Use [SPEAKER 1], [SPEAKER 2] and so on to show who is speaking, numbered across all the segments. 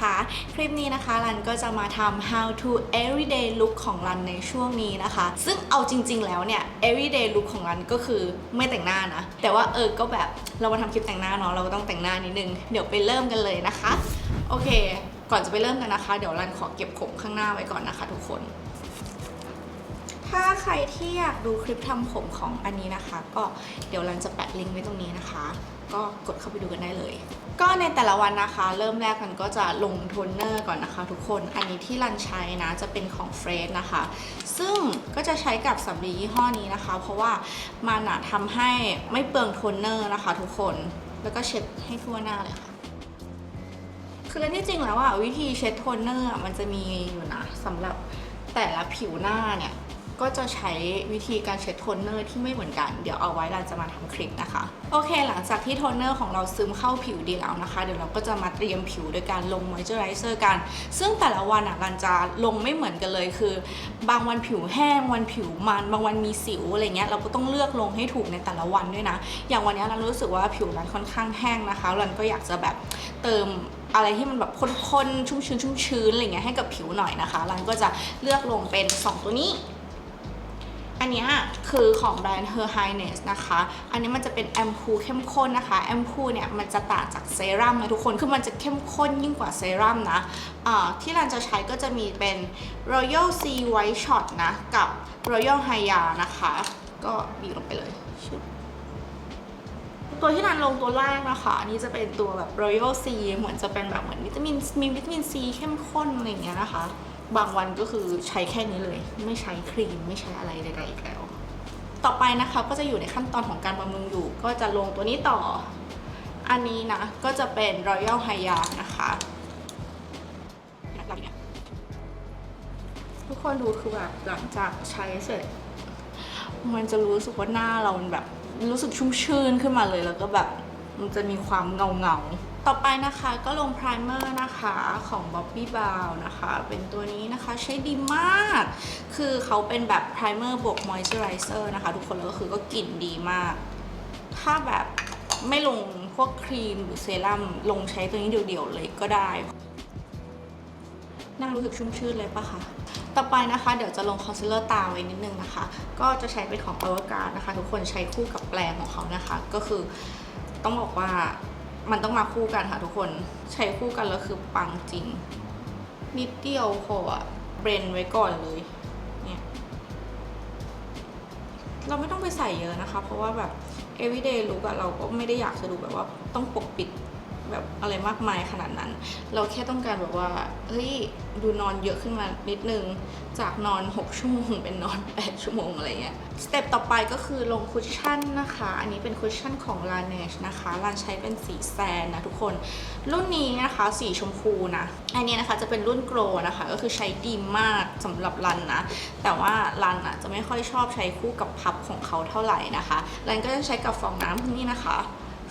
[SPEAKER 1] นะคะ คลิปนี้นะคะรันก็จะมาทำ how to everyday look ของรันในช่วงนี้นะคะ ซึ่งเอาจริง ๆ แล้วเนี่ย everyday look ของรันก็คือไม่แต่งหน้านะ แต่ว่าเออก็แบบเรามาทำคลิปแต่งหน้าเนาะเราก็ต้องแต่งหน้านิดนึง เดี๋ยวไปเริ่มกันเลยนะคะ โอเค ก่อนจะไปเริ่มกันนะคะ เดี๋ยวรันขอเก็บผมข้างหน้าไว้ก่อนนะคะ ทุกคน ถ้าใครที่อยากดูคลิปทำผมของอันนี้นะคะ ก็เดี๋ยวรันจะแปะลิงก์ไว้ตรงนี้นะคะ ก็กดเข้าไปดูกันได้เลย ก็ในแต่ละวันนะคะ เริ่มแรกมันก็จะลงโทนเนอร์ก่อนนะคะ ทุกคน อันนี้ที่รันใช้นะจะเป็นของเฟรชนะคะ ซึ่งก็จะใช้กับสำลียี่ห้อนี้นะคะ เพราะว่ามันอะทำให้ไม่เปลืองโทนเนอร์นะคะ ทุกคน แล้วก็เช็ดให้ทั่วหน้าเลยค่ะคือที่จริงแล้วอะวิธีเช็ดโทนเนอร์มันจะมีอยู่นะสำหรับแต่ละผิวหน้าเนี่ย ก็จะใช้วิธีการเช็ดโทนเนอร์ที่ไม่เหมือนกัน เดี๋ยวเอาไว้เราจะมาทำคลิปนะคะ โอเค หลังจากที่โทนเนอร์ของเราซึมเข้าผิวดีแล้วนะคะ เดี๋ยวเราก็จะมาเตรียมผิวโดยการลงมอยเจอร์ไรเซอร์กัน ซึ่งแต่ละวันอะรันจะลงไม่เหมือนกันเลยคือ บางวันผิวแห้ง วันผิวมัน บางวันมีสิวอะไรเงี้ย เราก็ต้องเลือกลงให้ถูกในแต่ละวันด้วยนะ อย่างวันนี้รันรู้สึกว่าผิวรันค่อนข้างแห้งนะคะรันก็อยากจะแบบเติมอะไรที่มันแบบข้นๆ ชุ่มชื้นชุ่มชื้นอะไรเงี้ยให้กับผิวหน่อยนะคะรันก็จะเลือกลงเป็นสองตัวนี้ อันนี้คือของแบรนด์ Her Highness นะคะ อันนี้มันจะเป็นแอมพูเข้มข้นนะคะ แอมพูเนี่ยมันจะต่างจากเซรั่มนะทุกคน คือมันจะเข้มข้นยิ่งกว่าเซรั่มนะอ่าที่เราจะใช้ก็จะมีเป็น Royal Sea White Shot นะ กับ Royal Hya นะคะ ก็บีบลงไปเลยชึบตัวที่นันลงตัวแรกนะคะอันนี้จะเป็นตัวแบบ Royal Sea เหมือนจะเป็นแบบเหมือนวิตามินมีวิตามินซีเข้มข้นอะไรอย่างเงี้ยนะคะ บางวันก็คือใช้แค่นี้เลย ไม่ใช้ครีมไม่ใช้อะไรใดๆอีกแล้ว ต่อไปนะคะก็จะอยู่ในขั้นตอนของการบำรุงอยู่ ก็จะลงตัวนี้ต่อ อันนี้นะก็จะเป็น Royal h y a นะคะทุกคนดูคือแบบหลังจากใช้เสร็จ มันจะรู้สึกว่าหน้าเรามันแบบรู้สึกชุ่มชื่นขึ้นมาเลยแล้วก็แบบมันจะมีความเงาเงา ต่อไปนะคะก็ลงไพรเมอร์นะคะของ Bobbi Brown นะคะ เป็นตัวนี้นะคะใช้ดีมาก คือเขาเป็นแบบไพรเมอร์บวกมอยเจอไรเซอร์นะคะ ทุกคนแล้วก็คือก็กลิ่นดีมาก ถ้าแบบไม่ลงพวกครีมหรือเซรั่มลงใช้ตัวนี้เดี่ยวๆเลยก็ได้น่ารู้สึกชุ่มชื่นเลยปะคะ ต่อไปนะคะเดี๋ยวจะลงคอนซีลเลอร์ตาไว้นิดนึงนะคะ ก็จะใช้เป็นของ a v a g a r นะคะ ทุกคนใช้คู่กับแปรงของเขานะคะ ก็คือต้องบอกว่า มันต้องมาคู่กันค่ะทุกคนใช้คู่กันแล้วคือปังจริง นิดเดียวพออะเบรนไว้ก่อนเลยเนี่ยเราไม่ต้องไปใส่เยอะนะคะ เพราะว่าแบบ everyday look อะเราก็ไม่ได้อยากจะดูแบบว่าต้องปกปิด แบบอะไรมากมายขนาดนั้น เราแค่ต้องการแบบว่าเฮ้ยดูนอนเยอะขึ้นมานิดนึง จากนอน 6 ชั่วโมงเป็นนอน 8 ชั่วโมงอะไรเงี้ยสเต็ปต่อไปก็คือลงคุชชั่นนะคะ อันนี้เป็นคุชชั่นของ l a n e ชนะคะรันใช้เป็นสีแซนนะทุกคน รุ่นนี้นะคะสีชมพูนะ อันนี้นะคะจะเป็นรุ่นโกลนะคะ ก็คือใช้ดีมากสำหรับรันนะ แต่ว่ารันอะจะไม่ค่อยชอบใช้คู่กับพับของเขาเท่าไหร่นะคะรันก็จะใช้กับฟองน้ำนี่นะคะ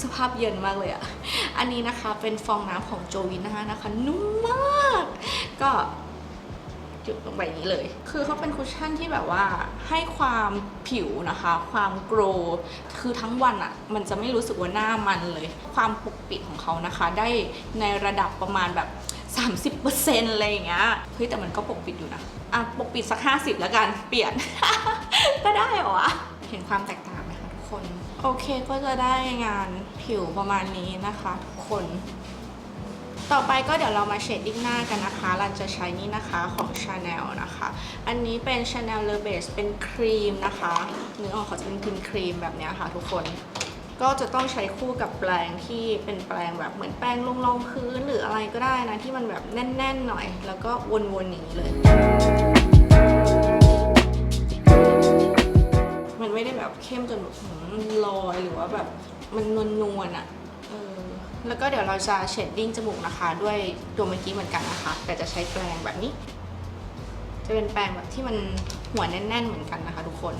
[SPEAKER 1] สภาพเย็นมากเลยอะอันนี้นะคะเป็นฟองน้ำของโจวินนะคะนะคะ นุ่มมาก ก็จุดลงไปนี้เลย คือเขาเป็นคุชชั่นที่แบบว่าให้ความผิวนะคะ ความโกรคือทั้งวันอะมันจะไม่รู้สึกว่าหน้ามันเลย ความปกปิดของเขานะคะ ได้ในระดับประมาณแบบ30%อะไรอย่างเงี้ย เฮ้ยแต่มันก็ปกปิดอยู่นะ อะปกปิดสัก 50 แล้วกัน เปลี่ยน ก็ได้เหรอวะ เห็นความแตกต่าง โอเคก็จะได้งานผิวประมาณนี้นะคะทุกคน ต่อไปก็เดี๋ยวเรามาเชดดิ้งหน้ากันนะคะรันจะใช้นี่นะคะของ Chanel นะคะ อันนี้เป็น Chanel Le Base เป็นครีมนะคะเนื้อออกเขาจะเป็นครีมครีมแบบนี้ค่ะทุกคนก็จะต้องใช้คู่กับแปรงที่เป็นแปรงแบบเหมือนแปรงลงรองพื้นหรืออะไรก็ได้นะ ที่มันแบบแน่นๆหน่อย แล้วก็วนๆอย่างนี้เลย มันไม่ได้แบบเข้มจนแบบ หืมลอยหรือว่าแบบมันนวลๆอะเออแล้วก็เดี๋ยวเราจะเชดดิ้งจมูกนะคะ ด้วยตัวเมื่อกี้เหมือนกันนะคะ แต่จะใช้แปรงแบบนี้ จะเป็นแปรงแบบที่มันหัวแน่น ๆ เหมือนกันนะคะ ทุกคน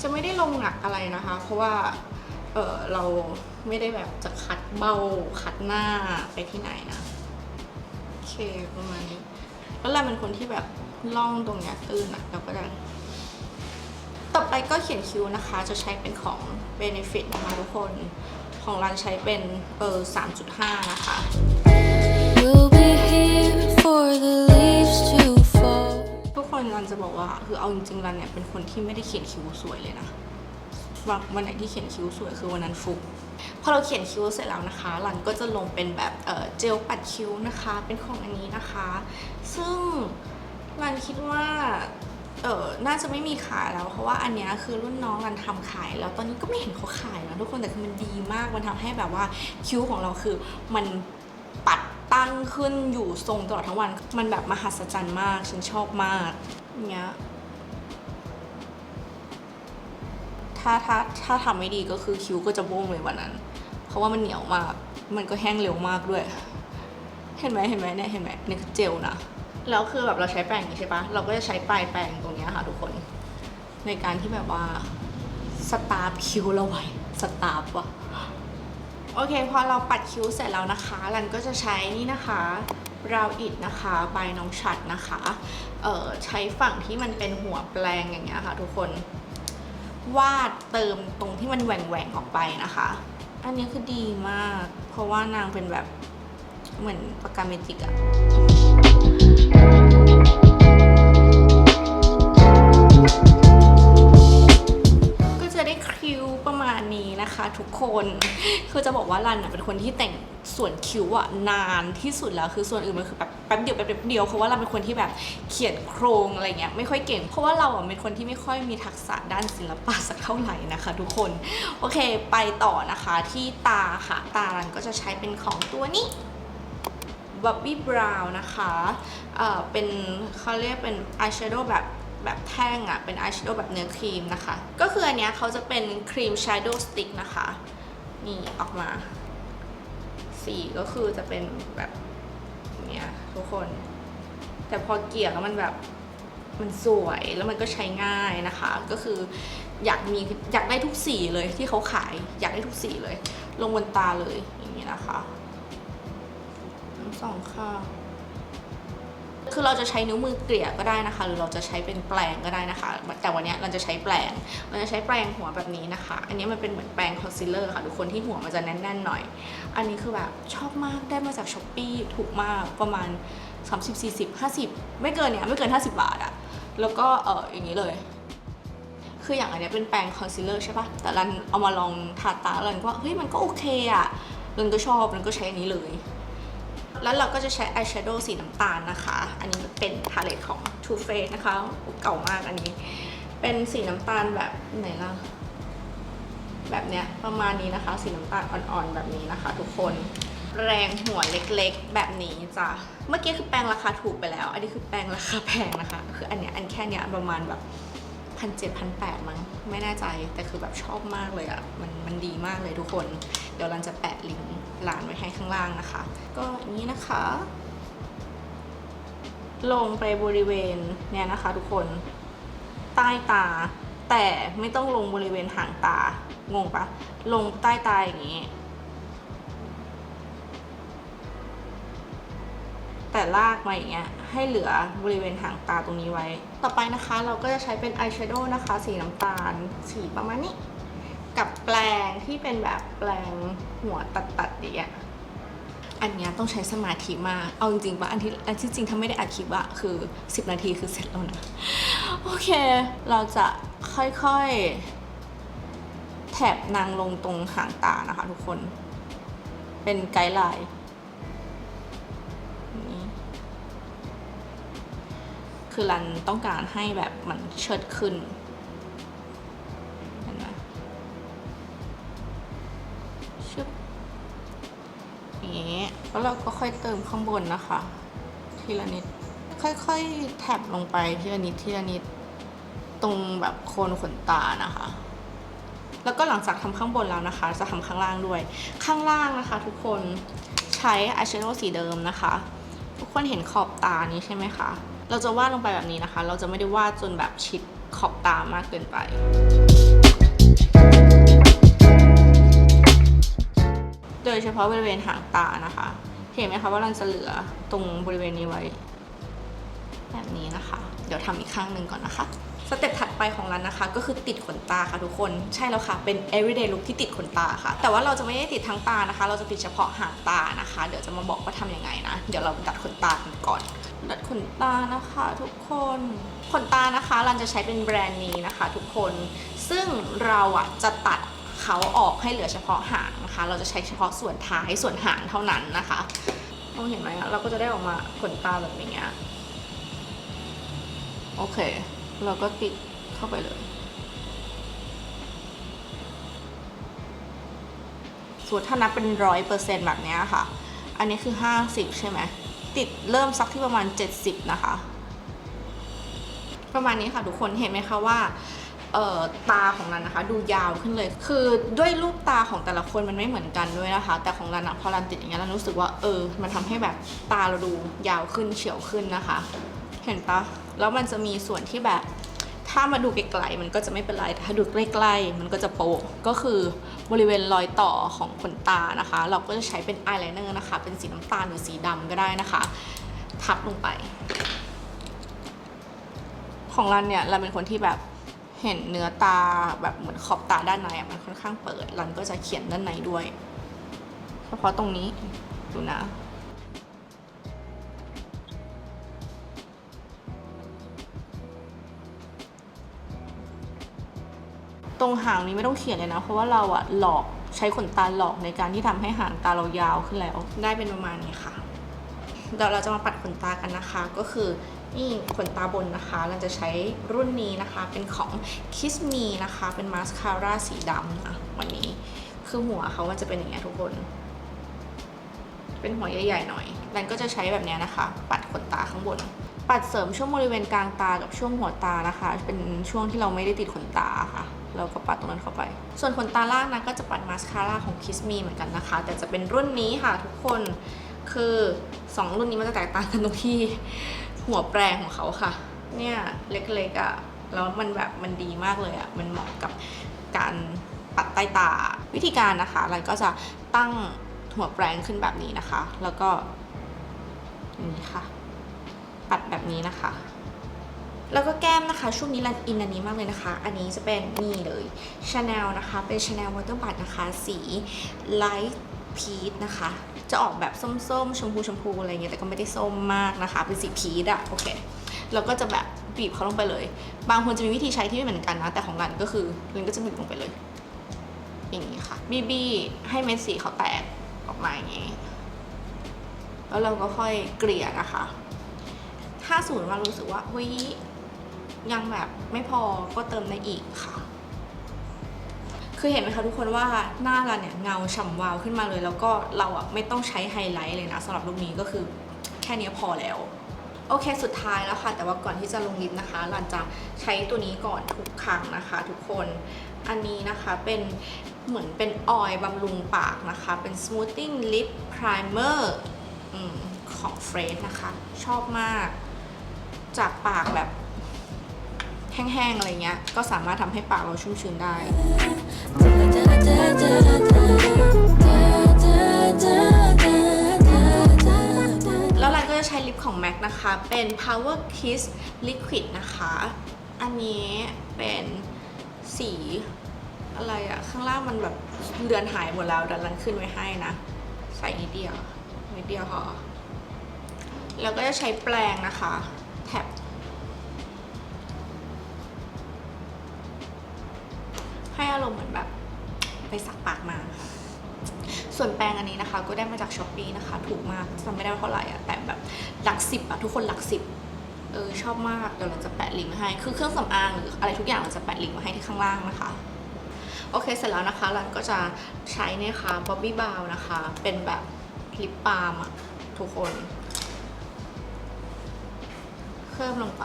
[SPEAKER 1] จะไม่ได้ลงหนักอะไรนะคะ เพราะว่าเออเราไม่ได้แบบจะคัดเบ้าคัดหน้าไปที่ไหนนะโอเคประมาณนี้แล้วเราเป็นคนที่แบบล่องตรงเนี้ยตื้นอะเราก็จะ ต่อไปก็เขียนคิ้วนะคะ จะใช้เป็นของ Benefit นะคะทุกคน ของรันใช้เป็นเบอร์ 3.5 นะคะ
[SPEAKER 2] We'll be here for the leaves to fall.
[SPEAKER 1] ทุกคนรันจะบอกว่าคือเอาจริงๆรันเนี่ยเป็นคนที่ไม่ได้เขียนคิ้วสวยเลยนะวันวันไหนที่เขียนคิ้วสวยคือวันนั้นฟุกพอเราเขียนคิ้วเสร็จแล้วนะคะรันก็จะลงเป็นแบบเอ่อเจลปัดคิ้วนะคะ เป็นของอันนี้นะคะ ซึ่งรันคิดว่า เออน่าจะไม่มีขายแล้ว เพราะว่าอันเนี้ยคือรุ่นน้องรันทำขายแล้วตอนนี้ก็ไม่เห็นเขาขายแล้วทุกคนแต่คือมันดีมากมันทำให้แบบว่าคิ้วของเราคือมันปัดตั้งขึ้นอยู่ทรงตลอดทั้งวัน มันแบบมหัศจรรย์มากฉันชอบมากเนี้ยถ้าถ้าถ้าทำไม่ดีก็คือคิ้วก็จะโบ้งเลยวันนั้น เพราะว่ามันเหนียวมาก มันก็แห้งเร็วมากด้วย เห็นไหมเห็นไหมเนี่ยเห็นไหมนี่คือเจลนะ แล้วคือแบบเราใช้แปรงอย่างนี้ใช่ปะเราก็จะใช้ปลายแปรงตรงเนี้ยค่ะทุกคน ในการที่แบบว่าสตาร์ฟคิ้วเราไว้สตาร์ฟว่ะโอเค พอเราปัดคิ้วเสร็จแล้วนะคะ รันก็จะใช้นี่นะคะราวอิดนะคะใบน้องฉัดนะคะเอ่อใช้ฝั่งที่มันเป็นหัวแปรงอย่างเงี้ยค่ะ ทุกคนวาดเติมตรงที่มันแหว่งแหว่งออกไปนะคะ อันนี้คือดีมาก เพราะว่านางเป็นแบบเหมือนปากกาเมจิกอะ ก็จะได้คิ้วประมาณนี้นะคะทุกคน คือจะบอกว่ารันเป็นคนที่แต่งส่วนคิ้วอะนานที่สุดแล้วคือส่วนอื่นมันคือแบบแป๊บเดียวแป๊บเดียวเพราะว่าเราเป็นคนที่แบบเขียนโครงอะไรเงี้ยไม่ค่อยเก่ง เพราะว่าเราอะเป็นคนที่ไม่ค่อยมีทักษะด้านศิลปะสักเท่าไหร่นะคะ ทุกคนโอเคไปต่อนะคะที่ตาค่ะ ตารันก็จะใช้เป็นของตัวนี้ บับบี้บราวน์นะคะเอ่อเป็นเขาเรียกเป็นอายแชโดว์แบบแบบแท่งอะ่ะ เป็นอายแชโดว์แบบเนื้อครีมนะคะ ก็คืออันเนี้ยเขาจะเป็นครีม Shadow Stick นะคะ นี่ออกมา สีก็คือจะเป็นแบบเนี้ยทุกคน แต่พอเกลี่ยแล้วมันแบบมันสวยแล้วมันก็ใช้ง่ายนะคะ ก็คืออยากมีอยากได้ทุกสีเลยที่เขาขายอยากได้ทุกสีเลย ลงบนตาเลยอย่างนี้นะคะ สองค่ะคือเราจะใช้นิ้วมือเกลี่ยก็ได้นะคะ หรือเราจะใช้เป็นแปรงก็ได้นะคะ แต่วันนี้เราจะใช้แปรงเราจะใช้แปรงหัวแบบนี้นะคะ อันนี้มันเป็นเหมือนแปรงคอนซีลเลอร์ค่ะทุกคนที่หัวมันจะแน่นๆหน่อย อันนี้คือแบบชอบมากได้มาจากช้อปปีถูกมากประมาณ 30 40 50 ไม่เกินเนี้ยไม่เกิน 50 บาทอะแล้วก็เอออย่างนี้เลย คืออย่างอันเนี้ยเป็นแปรงคอนซีลเลอร์ใช่ปะแต่รันเอามาลองทาตาแล้วรันก็เฮ้ยมันก็โอเคอะรันก็ชอบรันก็ใช้อันนี้เลย แล้วเราก็จะใช้อายแชโดว์สีน้ำตาลนะคะ อันนี้เป็นพาเลตของ Too Faced นะคะ เก่ามากอันนี้ เป็นสีน้ำตาลแบบไหนล่ะ แบบเนี้ยประมาณนี้นะคะ สีน้ำตาลอ่อนๆแบบนี้นะคะ ทุกคน แรงหัวเล็กๆ แบบนี้จ้ะ เมื่อกี้คือแปรงราคาถูกไปแล้ว อันนี้คือแปรงราคาแพงนะคะ คืออันเนี้ยอันแค่เนี้ยประมาณแบบพันเจ็ดพันแปดมั้งไม่แน่ใจ แต่คือแบบชอบมากเลยอะ่ะ มันมันดีมากเลยทุกคน เดี๋ยวรันจะแปะลิงก์ ร้านไว้ให้ข้างล่างนะคะ ก็อย่างนี้นะคะ ลงไปบริเวณเนี่ยนะคะ ทุกคนใต้ตา แต่ไม่ต้องลงบริเวณหางตางงปะลงใต้ตาอย่างนี้ แต่ลากมาอย่างเงี้ยให้เหลือบริเวณหางตาตรงนี้ไว้ ต่อไปนะคะ เราก็จะใช้เป็นอายแชโดว์นะคะ สีน้ำตาล สีประมาณนี้ กับแปรงที่เป็นแบบแปรงหัวตัดๆอย่างเงี้ยอันเนี้ยต้องใช้สมาธิมาก เอาจริงๆปะอันที่อันที่จริงถ้าไม่ได้อัดคลิปอะคือ 10 นาทีคือเสร็จแล้วนะ โอเค เราจะค่อยๆ แถบนางลงตรงหางตานะคะทุกคน เป็นไกด์ไลน์นี้คือรันต้องการให้แบบมันเชิดขึ้น แล้วเราก็ค่อยเติมข้างบนนะคะ ทีละนิด ค่อยๆแท็บลงไปทีละนิดทีละนิด ตรงแบบโคนขนตานะคะ แล้วก็หลังจากทำข้างบนแล้วนะคะ จะทำข้างล่างด้วย ข้างล่างนะคะ ทุกคนใช้อายแชโดว์สีเดิมนะคะ ทุกคนเห็นขอบตานี้ใช่ไหมคะ เราจะวาดลงไปแบบนี้นะคะ เราจะไม่ได้วาดจนแบบชิดขอบตามากเกินไป ยเฉพาะบริเวณหางตานะคะ เห็นไหมคะว่าเราจะเหลือตรงบริเวณนี้ไว้ แบบนี้นะคะ เดี๋ยวทำอีกข้างหนึ่งก่อนนะคะสเต็ปถัดไปไปของรันนะคะ ก็คือติดขนตาค่ะทุกคนใช่แล้วค่ะ เป็น everyday look ที่ติดขนตาค่ะ แต่ว่าเราจะไม่ได้ติดทั้งตานะคะ เราจะติดเฉพาะหางตานะคะ เดี๋ยวจะมาบอกว่าทำยังไงนะ เดี๋ยวเราดัดขนตากันก่อน ดัดขนตานะคะ ทุกคนขนตานะคะรันจะใช้เป็นแบรนด์นี้นะคะ ทุกคนซึ่งเราอะจะตัด เขาออกให้เหลือเฉพาะหางนะคะ เราจะใช้เฉพาะส่วนท้ายส่วนหางเท่านั้นนะคะมองเห็นไหมอะเราก็จะได้ออกมาขนตาแบบนี้โอเค เราก็ติดเข้าไปเลย ส่วนถ้านับเป็นร้อยเปอร์เซ็นต์แบบนี้ค่ะ อันนี้คือ50ใช่ไหมติดเริ่มสักที่ประมาณ70นะคะ ประมาณนี้ค่ะทุกคนเห็นไหมคะว่า เอ่อตาของรันนะคะ ดูยาวขึ้นเลย คือด้วยรูปตาของแต่ละคนมันไม่เหมือนกันด้วยนะคะ แต่ของรันอะพอรันติดอย่างเงี้ยรันรู้สึกว่าเออ มันทำให้แบบตาเราดูยาวขึ้นเฉียวขึ้นนะคะ เห็นปะแล้วมันจะมีส่วนที่แบบถ้ามาดูไกลๆมันก็จะไม่เป็นไรแต่ถ้าดูใกล้ๆมันก็จะโปะก็คือบริเวณรอยต่อของขนตานะคะ เราก็จะใช้เป็นอายไลเนอร์นะคะ เป็นสีน้ำตาลหรือสีดำก็ได้นะคะ ทับลงไป ของรันเนี่ยรันเป็นคนที่แบบ เห็นเนื้อตาแบบเหมือนขอบตาด้านในอะมันค่อนข้างเปิดรันก็จะเขียนด้านในด้วย เฉพาะตรงนี้ดูนะตรงหางนี้ไม่ต้องเขียนเลยนะ เพราะว่าเราอะหลอกใช้ขนตาหลอกในการที่ทำให้หางตาเรายาวขึ้นแล้ว ได้เป็นประมาณนี้ค่ะเดี๋ยวเราจะมาปัดขนตากันนะคะ ก็คือ นี่ขนตาบนนะคะ เราจะใช้รุ่นนี้นะคะ เป็นของ Kiss Me นะคะ เป็นมาสคาร่าสีดำนะวันนี้ คือหัวเขามันจะเป็นอย่างเงี้ยทุกคน เป็นหัวใหญ่ๆหน่อยแล้วก็จะใช้แบบเนี้ยนะคะ ปัดขนตาข้างบน ปัดเสริมช่วงบริเวณกลางตากับช่วงหัวตานะคะ เป็นช่วงที่เราไม่ได้ติดขนตาค่ะเราก็ปัดตรงนั้นเข้าไป ส่วนขนตาล่างนะก็จะปัดมาสคาร่าของ Kiss Me เหมือนกันนะคะ แต่จะเป็นรุ่นนี้ค่ะทุกคน คือ 2 รุ่นนี้มันจะแตกต่างกันตรงที่ หัวแปรงของเขาค่ะ เนี่ยเล็กๆอะ่ะ แล้วมันแบบมันดีมากเลยอะ่ะ มันเหมาะกับการปัดใต้ตา วิธีการนะคะ เราก็จะตั้งหัวแปรงขึ้นแบบนี้นะคะ แล้วก็นี้ค่ะ ปัดแบบนี้นะคะ แล้วก็แก้มนะคะ ช่วงนี้รันอินอันนี้มากเลยนะคะ อันนี้จะเป็นนี่เลย Chanel นะคะ เป็น Chanel Water Bud นะคะ สี Light Peach นะคะ จะออกแบบส้มๆ ชมพูชมพูอะไรเงี้ยแต่ก็ไม่ได้ส้มมากนะคะ เป็นสีพีชอะโอเคแล้วก็จะแบบบีบเขาลงไปเลย บางคนจะมีวิธีใช้ที่ไม่เหมือนกันนะ แต่ของรันก็คือรันก็จะบีบลงไปเลย อย่างนี้ค่ะบีบีให้เม็ดสีเขาแตกออกมาอย่างนี้ แล้วเราก็ค่อยเกลี่ยนะคะ ถ้าสูตรว่ารู้สึกว่าเฮ้ยยังแบบไม่พอก็เติมได้อีกค่ะ คือเห็นไหมคะทุกคนว่าหน้าเราเนี่ยเงาฉ่ำวาวขึ้นมาเลย แล้วก็เราอะไม่ต้องใช้ไฮไลท์เลยนะสำหรับลุคนี้ก็คือแค่นี้พอแล้วโอเค สุดท้ายแล้วค่ะ แต่ว่าก่อนที่จะลงลิปนะคะรันจะใช้ตัวนี้ก่อนทุกครั้งนะคะ ทุกคนอันนี้นะคะเป็นเหมือนเป็นออยล์บำรุงปากนะคะ เป็น smoothing lip primer อของเฟรชนะคะ ชอบมาก จากปากแบบ แห้งๆอะไรเงี้ย ก็สามารถทำให้ปากเราชุ่มชื้นได้ แล้วเราก็จะใช้ลิปของ MAC นะคะ เป็น Power Kiss Liquid นะคะ อันนี้เป็นสีอะไรอะข้างล่างมันแบบเลือนหายหมดแล้วดันรันขึ้นไว้ให้นะ ใส่นิดเดียวนิดเดียวพอแล้วก็จะใช้แปรงนะคะ แท็บ ให้อารมณ์เหมือนแบบไปสักปากมาส่วนแปรงอันนี้นะคะ ก็ได้มาจากช้อปปีนะคะ ถูกมากจำไม่ได้ว่าเท่าไหร่อะแต่แบบหลักสิบอะทุกคนหลักสิบเออชอบมากเดี๋ยวเราจะแปะลิงก์ให้ คือเครื่องสำอางหรืออะไรทุกอย่างเราจะแปะลิงก์มาให้ที่ข้างล่างนะคะ โอเคเสร็จแล้วนะคะรันก็จะใช้เนี่ยค่ะบ๊อบบี้บาวนะคะ เป็นแบบลิปบาล์มอะทุกคนเพิ่มลงไป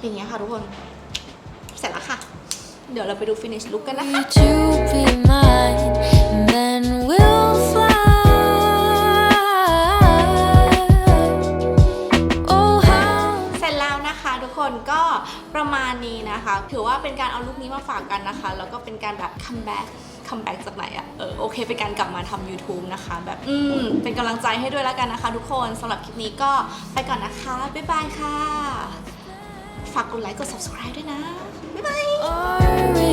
[SPEAKER 1] อย่างเงี้ยค่ะทุกคน เสร็จแล้วค่ะ เดี๋ยวเราไปดู finish look กันนะคะ
[SPEAKER 2] Would you be mine? And then we'll fly. Oh, how
[SPEAKER 1] เสร็จแล้วนะคะทุกคนก็ประมาณนี้นะคะ ถือว่าเป็นการเอาลุคนี้มาฝากกันนะคะ แล้วก็เป็นการแบบคัมแบ็กคัมแบ็กจากไหนอะเออโอเค เป็นการกลับมาทำ YouTube นะคะ แบบอืมเป็นกำลังใจให้ด้วยแล้วกันนะคะ ทุกคนสำหรับคลิปนี้ก็ไปก่อนนะคะ บ๊ายบายค่ะ ฝากกดไลค์กด subscribe ด้วยนะบ๊ายบาย worry.